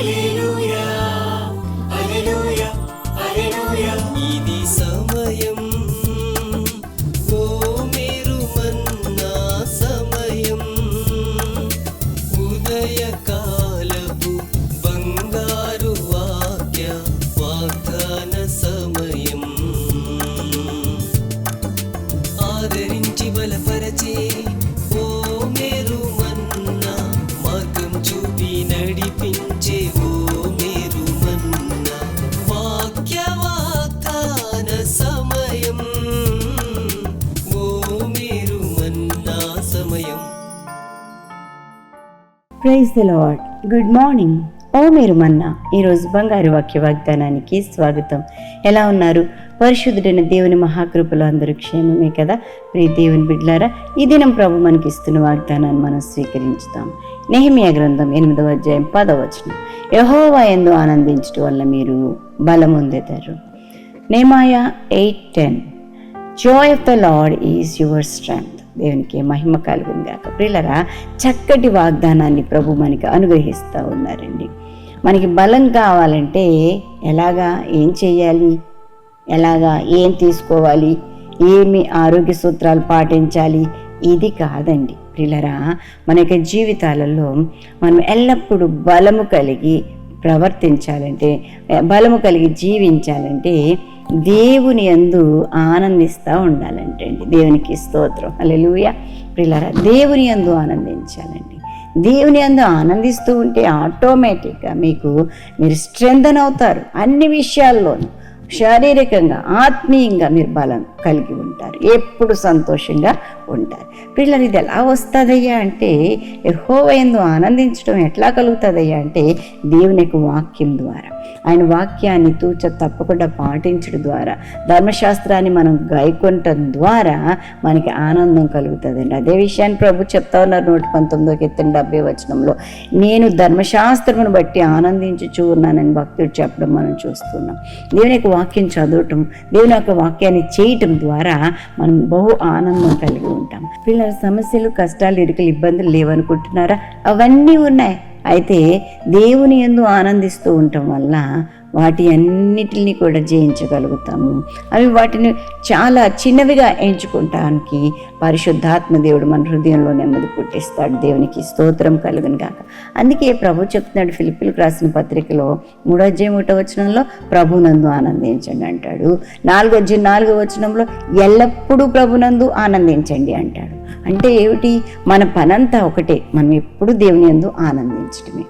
一路。praise the Lord good morning ఓ మీరు మన్నా ఈరోజు బంగారు వాక్య వాగ్దానానికి స్వాగతం. ఎలా ఉన్నారు? పరిశుద్ధుడైన దేవుని మహాకృపలో అందరూ క్షేమమే కదా? ప్రియ దేవుని బిడ్లారా ఈ దినం ప్రభు మనకి ఇస్తున్న వాగ్దానాన్ని మనం స్వీకరించుతాం. నెహిమియా గ్రంథం ఎనిమిదవ అధ్యాయం పదవచనం యహోవా ఎందు ఆనందించడం వల్ల మీరు బలం Nehemiah eight ten. Joy of the Lord is your strength దేవునికి మహిమ కలుగును గాక. ప్రియులరా చక్కటి వాగ్దానాన్ని ప్రభు మనకి అనుగ్రహిస్తూ ఉన్నారండి. మనకి బలం కావాలంటే ఎలాగా ఏం చేయాలి? ఎలాగా ఏం తీసుకోవాలి? ఏమి ఆరోగ్య సూత్రాలు పాటించాలి? ఇది కాదండి. ప్రియులరా మన యొక్క జీవితాలలో మనం ఎల్లప్పుడూ బలము కలిగి ప్రవర్తించాలంటే బలము కలిగి జీవించాలంటే దేవుని అందు ఆనందిస్తూ ఉండాలంటే అండి. దేవునికి స్తోత్రం. అలెలుయ పిల్లరా దేవుని యందు ఆనందించాలండి. దేవుని అందు ఆనందిస్తూ ఉంటే ఆటోమేటిక్గా మీకు మీరు స్ట్రెంథన్ అవుతారు. అన్ని విషయాల్లోనూ. శారీరకంగా ఆత్మీయంగా మీరు బలం కలిగి ఉంటారు. ఎప్పుడు సంతోషంగా ఉంటారు. పిల్లలు ఇది ఎలా వస్తుందయ్యా అంటే ఎహోవయందు ఆనందించడం ఎట్లా కలుగుతుందయ్యా అంటే దేవుని యొక్క వాక్యం ద్వారా. ఆయన వాక్యాన్ని తూచ తప్పకుండా పాటించడం ద్వారా. ధర్మశాస్త్రాన్ని మనం గాయకొనటం ద్వారా మనకి ఆనందం కలుగుతుందండి. అదే విషయాన్ని ప్రభు చెప్తా ఉన్నారు నూట పంతొమ్మిదో ఎత్తిన డెబ్బై వచనంలో. నేను ధర్మశాస్త్రమును బట్టి ఆనందించుచూ ఉన్నానని భక్తుడు చెప్పడం మనం చూస్తున్నాం. దేవుని యొక్క వాక్యం చదవటం దేవుని యొక్క వాక్యాన్ని చేయటం ద్వారా మనం బహు ఆనందం కలిగి ఉంటాం. పిల్లల సమస్యలు కష్టాలు ఇరుకలు ఇబ్బందులు లేవనుకుంటున్నారా? అవన్నీ ఉన్నాయి. అయితే దేవుని ఎందు ఆనందిస్తూ ఉండటం వల్ల వాటి అన్నిటిని కూడా జయించగలుగుతాము. అవి వాటిని చాలా చిన్నవిగా ఎంచుకుంటానికి పరిశుద్ధాత్మ దేవుడు మన హృదయంలో నెమ్మది పుట్టిస్తాడు. దేవునికి స్తోత్రం కలుగును కాక అందుకే ప్రభు చెప్తున్నాడు ఫిలిపిలకు రాసిన పత్రికలో మూడో అధ్యాయం ఒకటో వచనంలో ప్రభునందు ఆనందించండి అంటాడు. నాలుగో అధ్యాయం నాలుగో వచనంలో ఎల్లప్పుడూ ప్రభునందు ఆనందించండి అంటాడు. అంటే ఏమిటి? మన పనంతా ఒకటే. మనం ఎప్పుడు దేవుని ఎందు ఆనందించడమే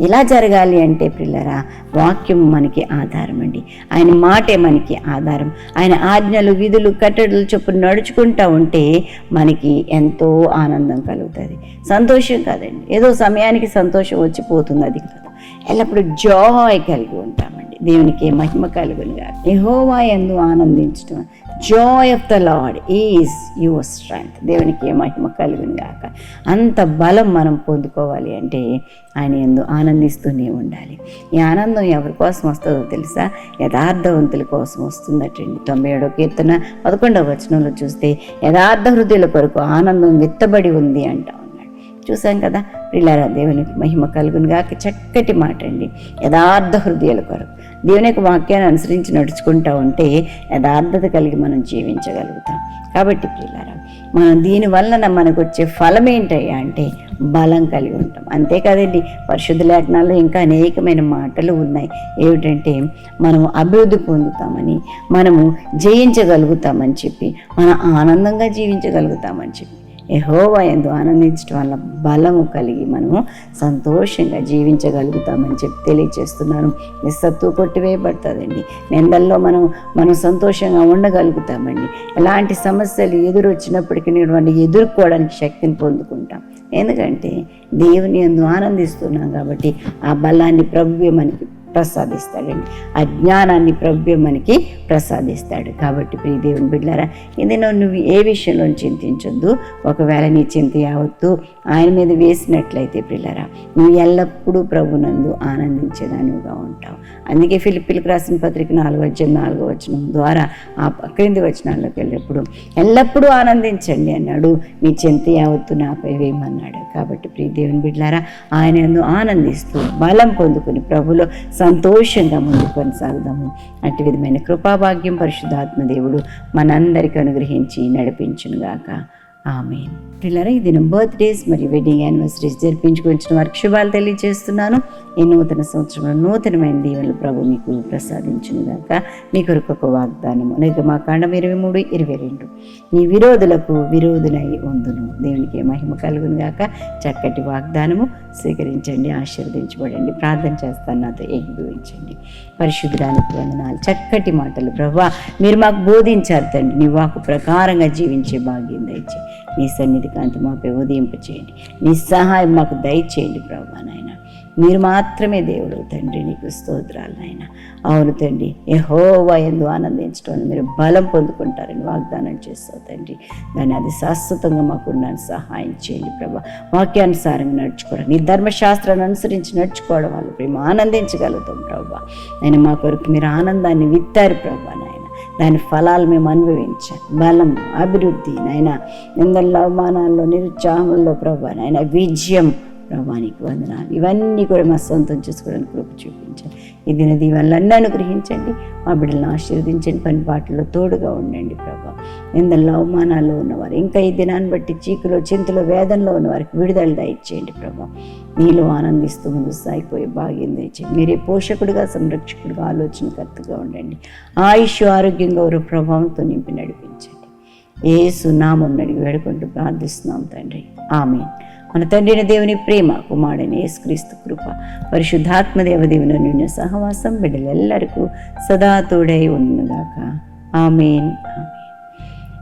ఎలా జరగాలి అంటే పిల్లరా వాక్యం మనకి ఆధారం అండి. ఆయన మాటే మనకి ఆధారం. ఆయన ఆజ్ఞలు విధులు కట్టడలు చొప్పున నడుచుకుంటూ ఉంటే మనకి ఎంతో ఆనందం కలుగుతుంది. సంతోషం కాదండి. ఏదో సమయానికి సంతోషం వచ్చిపోతుంది అది కాదు. ఎల్లప్పుడూ జాయ్ కలిగి ఉంటామండి. దేవునికి మహిమ కలుగునుగా యహోవా ఎందు ఆనందించడం joy of the Lord is your strength దేవునికి మహిమ కలుగునుగాక అంత బలం మనం పొందుకోవాలి అంటే ఆయన ఎందు ఆనందిస్తూనే ఉండాలి. ఈ ఆనందం ఎవరి కోసం వస్తుందో తెలుసా? యథార్థవంతుల కోసం వస్తుందటండి. తొంభై ఏడో కీర్తన పదకొండవ వచనంలో చూస్తే యథార్థ హృదయుల కొరకు ఆనందం విత్తబడి ఉంది అంటా చూసాం కదా? పిల్లరా దేవునికి మహిమ కలుగునుగాక చక్కటి మాట అండి యథార్థ హృదయాల కొరకు. దేవుని యొక్క వాక్యాన్ని అనుసరించి నడుచుకుంటూ ఉంటే యథార్థత కలిగి మనం జీవించగలుగుతాం. కాబట్టి పిల్లరా మనం దీని వలన మనకు వచ్చే ఫలం ఏంటయ్యా అంటే బలం కలిగి ఉంటాం. అంతేకాదండి పరిశుద్ధ లేఖనాల్లో ఇంకా అనేకమైన మాటలు ఉన్నాయి. ఏమిటంటే మనము అభివృద్ధి పొందుతామని మనము జయించగలుగుతామని చెప్పి మనం ఆనందంగా జీవించగలుగుతామని చెప్పి. యహోవా ఎందు ఆనందించడం వల్ల బలము కలిగి మనము సంతోషంగా జీవించగలుగుతామని చెప్పి తెలియచేస్తున్నాను. నిస్సత్తు కొట్టివేయబడుతుందండి. నిందల్లో మనం మనం సంతోషంగా ఉండగలుగుతామండి. ఎలాంటి సమస్యలు ఎదురొచ్చినప్పటికీ వాటిని ఎదుర్కోవడానికి శక్తిని పొందుకుంటాం. ఎందుకంటే దేవుని ఎందు ఆనందిస్తున్నాం కాబట్టి ఆ బలాన్ని ప్రభువే మనకి ప్రసాదిస్తాడండి. ఆ జ్ఞానాన్ని ప్రభు మనకి ప్రసాదిస్తాడు. కాబట్టి ప్రియ దేవుని బిడ్డారా ఏదైనా నువ్వు ఏ విషయంలో చింతించొద్దు. ఒకవేళ నీ చింత యావత్తు ఆయన మీద వేసినట్లయితే పిల్లరా నువ్వు ఎల్లప్పుడూ ప్రభునందు ఆనందించేదానిగా ఉంటావు. అందుకే ఫిలిపిలకు రాసిన పత్రిక నాలుగు వచ్చిన నాలుగో వచనం ద్వారా ఆ క్రింది వచనాల్లోకి వెళ్ళినప్పుడు ఎల్లప్పుడూ ఆనందించండి అన్నాడు. మీ చింత యావత్తు నాపై వేయమన్నాడు. కాబట్టి ప్రియ దేవుని బిడ్డారా ఆయన ఆనందిస్తూ బలం పొందుకుని ప్రభులో సంతోషంగా ముందుకు కొనసాగుదాము. అటు విధమైన కృపాభాగ్యం పరిశుద్ధాత్మ దేవుడు మనందరికీ అనుగ్రహించి నడిపించునుగాక. ఆమె పిల్లరా ఈ దినం బర్త్డేస్ మరియు వెడ్డింగ్ యానివర్సరీస్ జరిపించుకొచ్చిన వారికి శుభాలు తెలియజేస్తున్నాను. ఈ నూతన సంవత్సరంలో నూతనమైన దీవెనలు ప్రభు మీకు ప్రసాదించును గాక మీ కొరకు ఒక వాగ్దానము మా కాండం ఇరవై మూడు ఇరవై రెండు. నీ విరోధులకు విరోధులై ఉందును దేవునికి మహిమ కలుగును గాక చక్కటి వాగ్దానము స్వీకరించండి ఆశీర్వదించబడండి. ప్రార్థన చేస్తాను నాతో ఏకీభవించండి. పరిశుద్ధానికి వందనాలు. చక్కటి మాటలు ప్రభా మీరు మాకు బోధించారు తండ్రి. నీ వాకు ప్రకారంగా జీవించే భాగ్యం దయచేయండి నీ సన్నిధి కాంతి మాపై ఉదయింపచేయండి నీ సహాయం మాకు దయచేయండి ప్రభా నాయన. మీరు మాత్రమే దేవుడు తండ్రి నీకు స్తోత్రాలు నాయన. అవును తండ్రి యెహోవా ఎందు ఆనందించడం మీరు బలం పొందుకుంటారని వాగ్దానం చేస్తావు తండ్రి. దాన్ని అది శాశ్వతంగా మాకు సహాయం చేయండి ప్రభా. వాక్యానుసారంగా నడుచుకోవడం నీ ధర్మశాస్త్రాన్ని అనుసరించి నడుచుకోవడం వల్ల ప్రేమ ఆనందించగలుగుతాం ప్రభా. ఆయన మా కొరకు మీరు ఆనందాన్ని విత్తారు ప్రభా నాయన. దాని ఫలాలు మేము అనుభవించాలి బలం అభివృద్ధి నాయన నిందల్లో అవమానాల్లో నిరుత్సాహంలో ప్రభా నాయన విజయం ప్రభానికి వందనాలు. ఇవన్నీ కూడా మా సొంతం చేసుకోవడానికి కృప చూపించాలి ఇది దిన దీవెనలన్నీ అనుగ్రహించండి. మా బిడ్డలను ఆశీర్వదించండి. పని పాటల్లో తోడుగా ఉండండి ప్రభా. నిందల్లో అవమానాల్లో ఉన్నవారు. ఇంకా ఈ దినాన్ని బట్టి చీకులో చింతలో వేదనలో ఉన్నవారికి విడుదల దయచేయండి ప్రభా. నీలో ఆనందిస్తూ ముందు సాగిపోయి భాగ్యం దయచేయండి. మీరే పోషకుడిగా సంరక్షకుడిగా ఆలోచనకర్తగా ఉండండి. ఆయుష్ ఆరోగ్యం గౌరవ ప్రభావంతో నింపి నడిపించండి. ఏసు నామం నడిగి వేడుకుంటూ ప్రార్థిస్తున్నాం తండ్రి. ఆమె మన తండ్రిని దేవుని ప్రేమ కుమారుడైన యేసుక్రీస్తు కృప పరిశుద్ధాత్మ దేవదేవుని నిన్న సహవాసం బిడ్డలెల్లరికూ సదా తోడై ఉన్నగాక ఆమెన్. ఆమె